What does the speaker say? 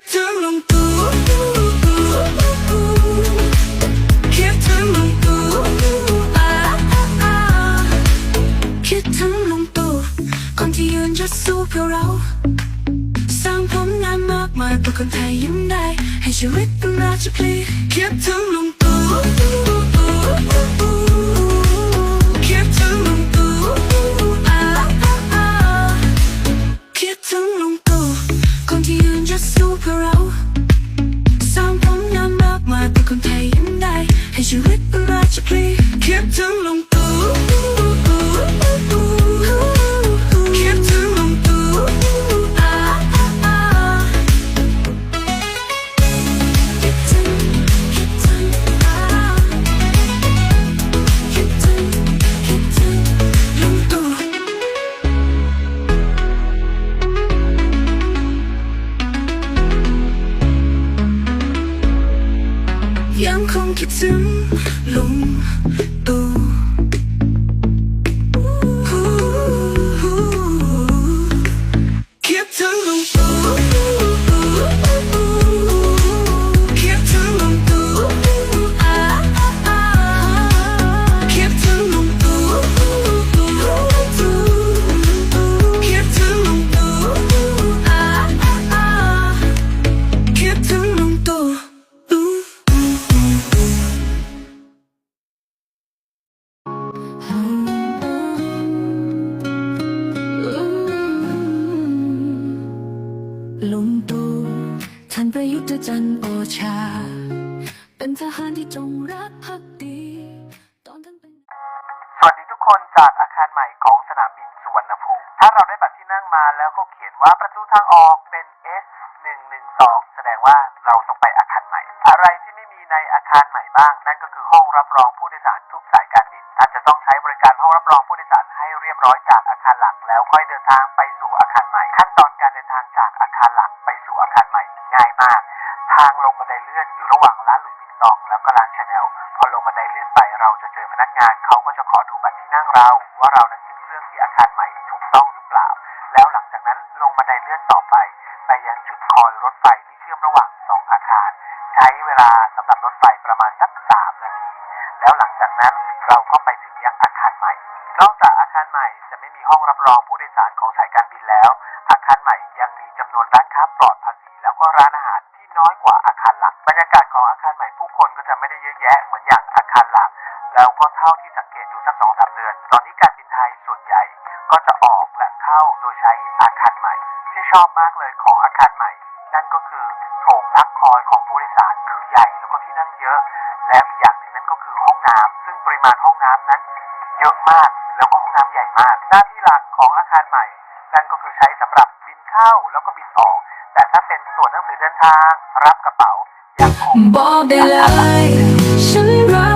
ดถึงลุงตู่คิดถึงลุงตู่คิดถึงลุงตู่คนที่ยืนจะสู้เพื่อเราสร้างผลงานมากมายเพื่อคนไทยยิ้มได้ ให้ชีวิตเป็นราชพลีคิดถึงลุงตู่ ยังค จันโอชา เป็นทหารที่จงรักภักดี ตอนท่านเป็น สวัสดีทุกคนจากอาคารใหม่ของสนามบินสุวรรณภูมิ ถ้าเราได้บัตรที่นั่งมาแล้วเขาเขียนว่าประตูทางออกเป็น S 1 1 2แสดงว่าเราต้องไปอาคารใหม่ อะไรที่ไม่มีในอาคารใหม่บ้าง นั่นก็คือห้องรับรองผู้โดยสารทุกสายการบิน ท่านจะต้องใช้บริการห้องรับรองผู้โดยสารให้เรียบร้อยจากอาคารหลัก แล้วค่อยเดินทางไปสู่อาคารใหม่ ขั้นตอนการเดินทางจากอาคารหลักไป อาคารใหม่ง่ายมาก ทางลงบันไดเลื่อนอยู่ระหว่างร้านหลุยส์วิตตอง แล้วก็ร้านชาแนลพอลงบันไดเลื่อนไปเราจะเจอพนักงานเขาก็จะขอดูบัตรที่นั่งเรา ว่าเรานั้นขึ้นเครื่องที่อาคารใหม่ถูกต้องหรือเปล่า แล้วหลังจากนั้นลงบันไดเลื่อนต่อไป ไปยังจุดคอยรถไฟที่เชื่อมระหว่างสองอาคาร ใช้เวลาสำหรับรถไฟประมาณสักสามนาที แล้วหลังจากนั้นเราก็ไปถึงยังอาคารใหม่ นอกจากอาคารใหม่จะไม่มีห้องรับรองผู้โดยสารของสายการบินแล้ว อาคารใหม่ยังมีจำนวนร้านค้าปลอดภาษีแล้วก็ร้านอาหารที่น้อยกว่าอาคารหลัก บรรยากาศของอาคารใหม่ผู้คนก็จะไม่ได้เยอะแยะเหมือนอย่างอาคารหลัก แล้วก็เท่าที่สังเกตดูสักสองสามเดือน ตอนนี้การบินไทยส่วนใหญ่ก็จะออกและเข้าโดยใช้อาคารใหม่ ที่ชอบมากเลยของอาคารใหม่ นั่นก็คือโถงพักคอยของผู้โดยสารคือใหญ่แล้วก็ที่นั่งเยอะ แล้วอีกอย่างหนึ่งนั่นก็คือห้องน้ำซึ่งปริมาณห้องน้ำนั้น เยอะมากแล้วก็ห้องน้ำใหญ่มาก หน้าที่หลักของอาคารใหม่ นั่นก็คือใช้สำหรับบินเข้าแล้วก็บินออก แต่ถ้าเป็นตรวจหนังสือเดินทางรับกระเป๋ายังคงบอกได้เลยฉันรั